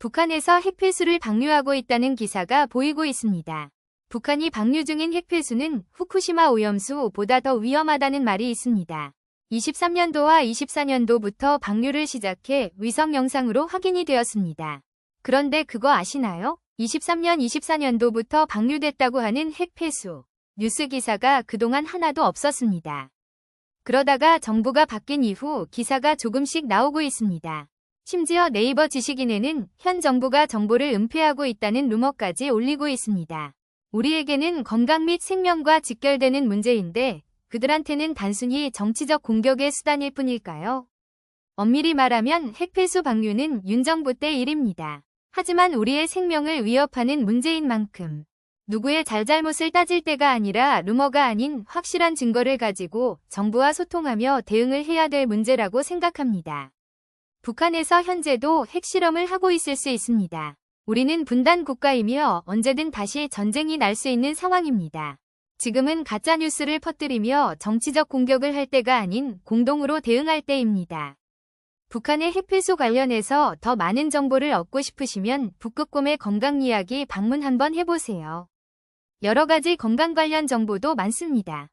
북한에서 핵폐수를 방류하고 있다는 기사가 보이고 있습니다. 북한이 방류 중인 핵폐수는 후쿠시마 오염수보다 더 위험하다는 말이 있습니다. 23년도와 24년도부터 방류를 시작해 위성 영상으로 확인이 되었습니다. 그런데 그거 아시나요? 23년 24년도부터 방류됐다고 하는 핵폐수. 뉴스 기사가 그동안 하나도 없었습니다. 그러다가 정부가 바뀐 이후 기사가 조금씩 나오고 있습니다. 심지어 네이버 지식인에는 현 정부가 정보를 은폐하고 있다는 루머까지 올리고 있습니다. 우리에게는 건강 및 생명과 직결되는 문제인데 그들한테는 단순히 정치적 공격의 수단일 뿐일까요? 엄밀히 말하면 핵폐수 방류는 윤 정부 때 일입니다. 하지만 우리의 생명을 위협하는 문제인 만큼 누구의 잘잘못을 따질 때가 아니라 루머가 아닌 확실한 증거를 가지고 정부와 소통하며 대응을 해야 될 문제라고 생각합니다. 북한에서 현재도 핵실험을 하고 있을 수 있습니다. 우리는 분단 국가이며 언제든 다시 전쟁이 날 수 있는 상황입니다. 지금은 가짜뉴스를 퍼뜨리며 정치적 공격을 할 때가 아닌 공동으로 대응할 때입니다. 북한의 핵폐수 관련해서 더 많은 정보를 얻고 싶으시면 북극곰의 건강 이야기 방문 한번 해보세요. 여러 가지 건강 관련 정보도 많습니다.